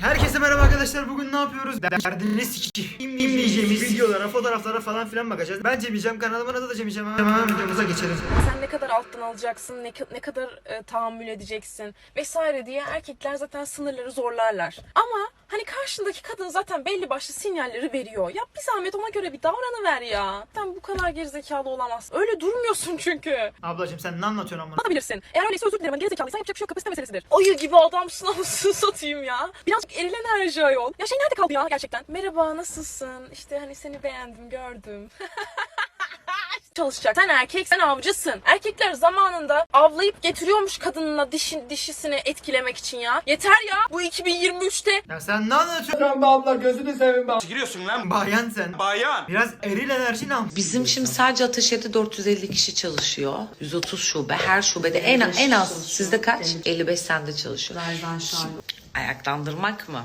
Herkese merhaba arkadaşlar. Bugün ne yapıyoruz? Derdini sikeyim diyeceğimiz videolara, fotoğraflara falan filan bakacağız. Ben Cem İcem, kanalıma adı da Cem İcem. Hemen videomuza geçelim. sen ne kadar alttan alacaksın, ne, ne kadar e, tahammül edeceksin vesaire diye erkekler zaten sınırları zorlarlar. Ama hani karşındaki kadın zaten belli başlı sinyalleri veriyor. Ya bir zahmet ona göre bir davranıver ya. Sen bu kadar gerizekalı olamazsın. Öyle durmuyorsun çünkü. Ablacığım sen ne anlatıyorsun amına? Yapabilirsin. Eğer öyleyse özür dilerim. Hani gerizekalıysan yapacak bir şey yok. Kapasite meselesidir. Ayı gibi adamsın anasını satayım ya. Birazcık eril enerji ayol. Ya şey nerede kaldı ya gerçekten? Merhaba nasılsın? İşte hani seni beğendim gördüm. çalışacak. Sen erkek, sen avcısın. Erkekler zamanında avlayıp getiriyormuş kadınına dişi, dişisini etkilemek için ya. Yeter ya. Bu 2023'te Ya sen ne anlatıyorsun? Be abla gözünü seveyim be. Giriyorsun lan Bayan sen. bayan. Biraz eril enerji ne Bizim şimdi sadece Ateşet'te 450 kişi çalışıyor. 130 şube. Her şubede en, en az sizde kaç? 55 sende çalışıyor. Ayaklandırmak mı?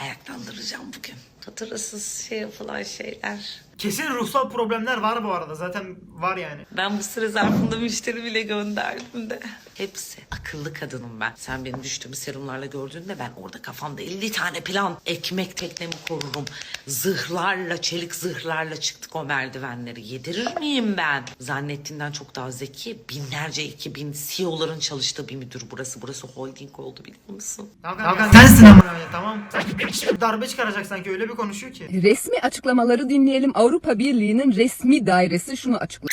Ayaklandıracağım bugün. Hatırasız şey yapılan şeyler. Kesin ruhsal problemler var bu arada. Zaten var yani. Ben bu süre zarfında müşteri bile gönderdim de. Hepsi. Akıllı kadınım ben. Sen benim düştüğümü serumlarla gördüğünde ben orada kafamda 50 tane plan. Ekmek teknemi korurum. Zırhlarla, çelik zırhlarla çıktık o merdivenleri. Yedirir miyim ben? Zannettiğinden çok daha zeki. Binlerce, iki bin CEO'ların çalıştığı bir müdür burası. Burası holding oldu biliyor musun? Hakan sensin amına koyayım, tamam. Darbe çıkaracak sanki öyle bir konuşuyor ki. Resmi açıklamaları dinleyelim. Avrupa Birliği'nin resmi dairesi şunu açıklıyor.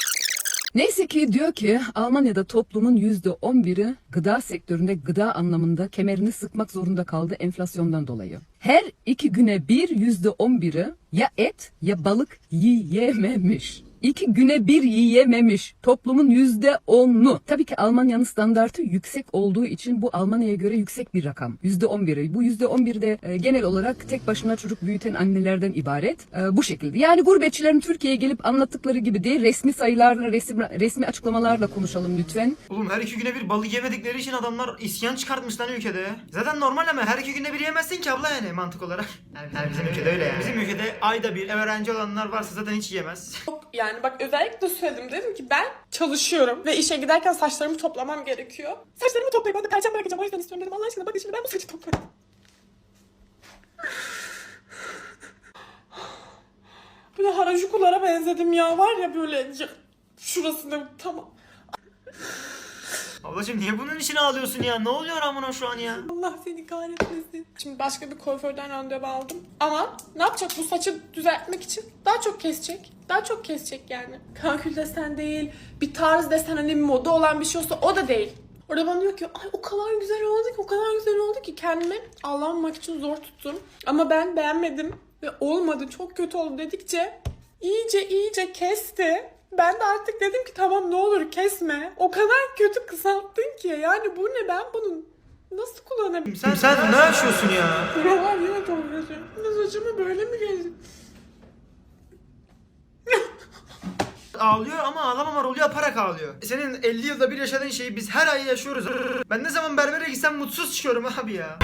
Neyse ki diyor ki Almanya'da toplumun yüzde on biri gıda sektöründe gıda anlamında kemerini sıkmak zorunda kaldı enflasyondan dolayı. Her iki güne bir yüzde on biri ya et ya balık yiyememiş. İki güne bir yiyememiş. Toplumun yüzde onlu. Tabii ki Almanya'nın standartı yüksek olduğu için bu Almanya'ya göre yüksek bir rakam. Yüzde on biri. Bu yüzde on bir de e, genel olarak tek başına çocuk büyüten annelerden ibaret. E, bu şekilde. Yani gurbetçilerin Türkiye'ye gelip anlattıkları gibi değil. Resmi sayılarla, resmi, resmi açıklamalarla konuşalım lütfen. Oğlum her iki güne bir balık yemedikleri için adamlar isyan çıkartmış lan ülkede. Zaten normal ama her iki günde bir yemezsin ki abla yani mantık olarak. Yani bizim, ülkede öyle yani. Bizim ülkede ayda bir öğrenci olanlar varsa zaten hiç yemez. Yani bak özellikle söyledim dedim ki ben çalışıyorum ve işe giderken saçlarımı toplamam gerekiyor. Saçlarımı toplayıp ben de perçem bırakacağım o yüzden istiyorum dedim. Allah aşkına bakın şimdi ben bu saçı toplarım. Böyle harajukulara benzedim ya var ya böyle şurasında tamam. Ablacığım niye bunun için ağlıyorsun ya? Ne oluyor amına şu an ya? Allah seni kahretmesin. Şimdi başka bir kuaförden randevu aldım. Ama ne yapacak bu saçı düzeltmek için? Daha çok kesecek. Daha çok kesecek yani. Kankül desen değil. Bir tarz desen hani moda olan bir şey olsa o da değil. Orada bana diyor ki ay o kadar güzel oldu ki o kadar güzel oldu ki kendimi aldanmak için zor tuttum. Ama ben beğenmedim ve olmadı çok kötü oldu dedikçe iyice iyice kesti. Ben de artık dedim ki tamam ne olur kesme. O kadar kötü kısalttın ki yani bu ne ben bunu nasıl kullanabilirim? Sen, sen ne yaşıyorsun ya? Buralar yine. Ne saçımı böyle mi gezdim? Ağlıyor ama ağlamama rolü yaparak ağlıyor. Senin 50 yılda bir yaşadığın şeyi biz her ay yaşıyoruz. Ben ne zaman berbere gitsem mutsuz çıkıyorum abi ya.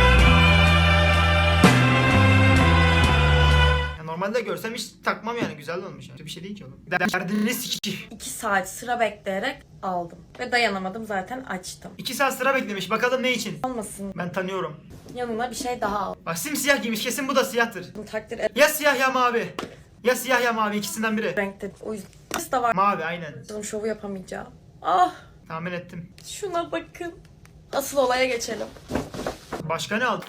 Normalde görsem hiç takmam yani güzel olmuş. Yani. Bir şey değil ki oğlum. Derdini sikeyim. 2 saat sıra bekleyerek aldım. Ve dayanamadım zaten açtım. 2 saat sıra beklemiş bakalım ne için. Olmasın Ben tanıyorum. yanına bir şey daha aldım. Bak simsiyah giymiş kesin bu da siyahtır. Takdir Ya siyah ya mavi. Ya siyah ya mavi ikisinden biri. renkte. O yüzden da var. Mavi aynen. Şovu yapamayacağım. Ah Tahmin ettim. şuna bakın. Asıl olaya geçelim. Başka ne aldın?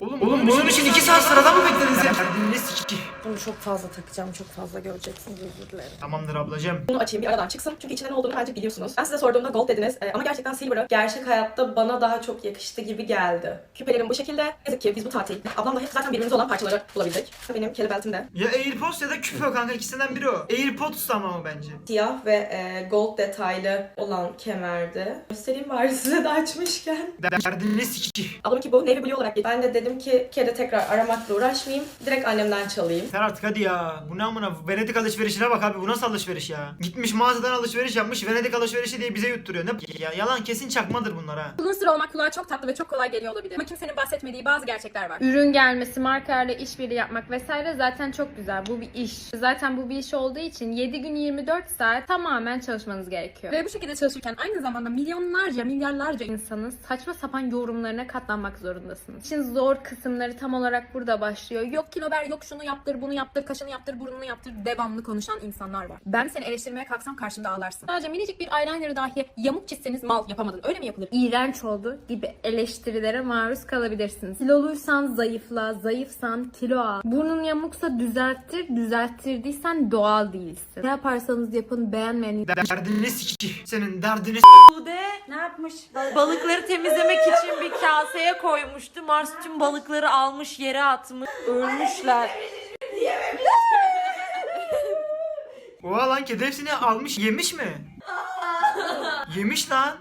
Oğlum, Oğlum bunun için 2 saat sırada mı bekledin sen? Derdini sikeyim. Bunu çok fazla takacağım. Çok fazla göreceksiniz özür dilerim. Tamamdır ablacığım. Bunu açayım bir aradan çıksın. Çünkü içinde ne olduğunu bence biliyorsunuz. Ben size sorduğumda gold dediniz Ee, ama gerçekten silver'ı gerçek hayatta bana daha çok yakıştı gibi geldi. Küpelerim bu şekilde. Ne yazık ki biz bu tatil ablamla hep zaten birbirimize olan parçaları bulabildik. Benim kelly beltim de Ya Airpods ya da küpe kanka ikisinden biri o. Airpods ama o bence. siyah ve e, gold detaylı olan kemerdi. Göstereyim bari size de açmışken. Derdini sikeyim. Ablamınki bu navy blue olarak geldi. Ben de dedim ki kere tekrar aramakla uğraşmayayım. Direkt annemden çalayım. Yeter artık hadi ya. Bu ne amına Venedik alışverişine bak abi bu nasıl alışveriş ya. Gitmiş mağazadan alışveriş yapmış Venedik alışverişi diye bize yutturuyor. Ne ya, yalan kesin çakmadır bunlar ha. Influencer olmak kulağa çok tatlı ve çok kolay geliyor olabilir. Ama kimsenin bahsetmediği bazı gerçekler var. Ürün gelmesi, markalarla işbirliği yapmak vesaire zaten çok güzel. Bu bir iş. Zaten bu bir iş olduğu için 7 gün 24 saat tamamen çalışmanız gerekiyor. Ve bu şekilde çalışırken aynı zamanda milyonlarca, milyarlarca insanın saçma sapan yorumlarına katlanmak zorundasınız. İşin zor kısımları tam olarak burada başlıyor. Yok yok kilo ver, yok şunu yaptır, bunu yaptır, kaşını yaptır, burnunu yaptır devamlı konuşan insanlar var. Ben seni eleştirmeye kalksam karşımda ağlarsın. Sadece minicik bir eyeliner'ı dahi yamuk çizseniz mal yapamadın. Öyle mi yapılır? iğrenç oldu gibi eleştirilere maruz kalabilirsiniz. Kiloluysan zayıfla, zayıfsan kilo al. Burnun yamuksa düzelttir, düzelttirdiysen doğal değilsin. Ne yaparsanız yapın beğenmeyen Derdini siki. Senin derdini Sude ne yapmış? Balıkları temizlemek için bir kaseye koymuştu. Mars tüm balıkları almış yere atmış. Ölmüşler. Oha lan kedi hepsini almış yemiş mi? yemiş lan.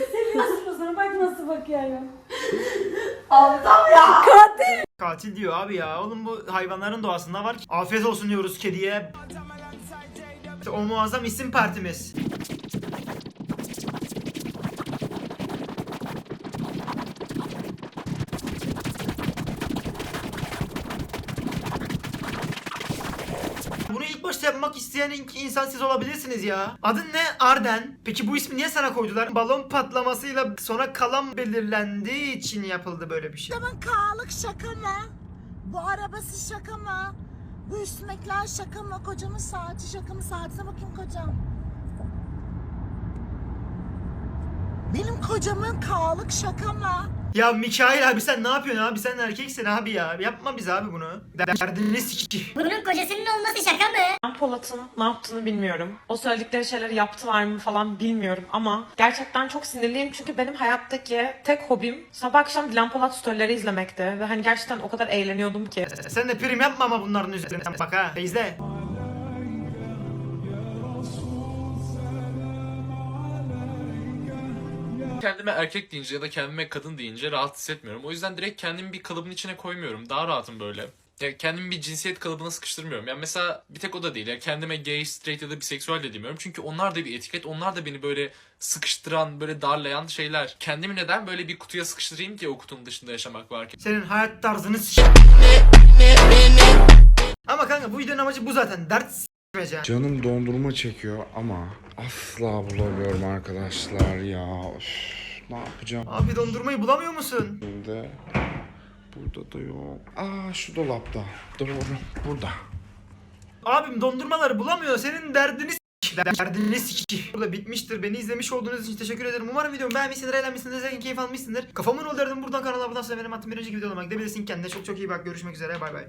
Bak nasıl bakıyor ya. Katil diyor abi ya. Oğlum bu hayvanların doğasında var ki. Afiyet olsun diyoruz kediye. İşte o muazzam isim partimiz. Yapmak isteyen in- insan siz olabilirsiniz ya. Adın ne? Arden. Peki bu ismi niye sana koydular? Balon patlamasıyla sonra kalan belirlendiği için yapıldı böyle bir şey. Kağlık şaka mı? Bu arabası şaka mı? Bu üstümekler şaka mı? Kocamın saati şaka mı? Saatine bakayım kocam. Benim kocamın kağlık şaka mı? Ya Mikail abi sen ne yapıyorsun abi? Sen erkeksin abi ya. Yapma biz abi bunu. Derdini siki. Bunun kocasının olması şaka mı? Ben Polat'ın ne yaptığını bilmiyorum. O söyledikleri şeyleri yaptılar mı falan bilmiyorum ama gerçekten çok sinirliyim çünkü benim hayattaki tek hobim sabah akşam Dilan Polat storyleri izlemekti ve hani gerçekten o kadar eğleniyordum ki. Sen de prim yapma ama bunların üzerine. Bak ha. izle. Kendime erkek deyince ya da kendime kadın deyince rahat hissetmiyorum. O yüzden direkt kendimi bir kalıbın içine koymuyorum. Daha rahatım böyle. Ya kendimi bir cinsiyet kalıbına sıkıştırmıyorum. Yani mesela bir tek o da değil. Yani kendime gay, straight ya da biseksüel de demiyorum. Çünkü onlar da bir etiket. Onlar da beni böyle sıkıştıran, böyle darlayan şeyler. Kendimi neden böyle bir kutuya sıkıştırayım ki o kutunun dışında yaşamak varken? Senin hayat tarzını. Ama kanka bu videonun amacı bu zaten. Dert s**mece. Canım dondurma çekiyor ama asla bulamıyorum arkadaşlar ya. Üf, ne yapacağım Abi dondurmayı bulamıyor musun? şimdi? Burada da yok. Aa şu dolapta. Doğru. Burada. Abim dondurmaları bulamıyor. Senin derdini. Derdini sik. Burada bitmiştir. Beni izlemiş olduğunuz için teşekkür ederim. Umarım videomu beğenmişsindir, eğlenmişsindir, zevkin keyif almışsındır. Kafamın ol derdim buradan kanala abone olsan benim attığım bir önceki videolarıma gidebilirsin. Kendine çok çok iyi bak. Görüşmek üzere. Bay bay.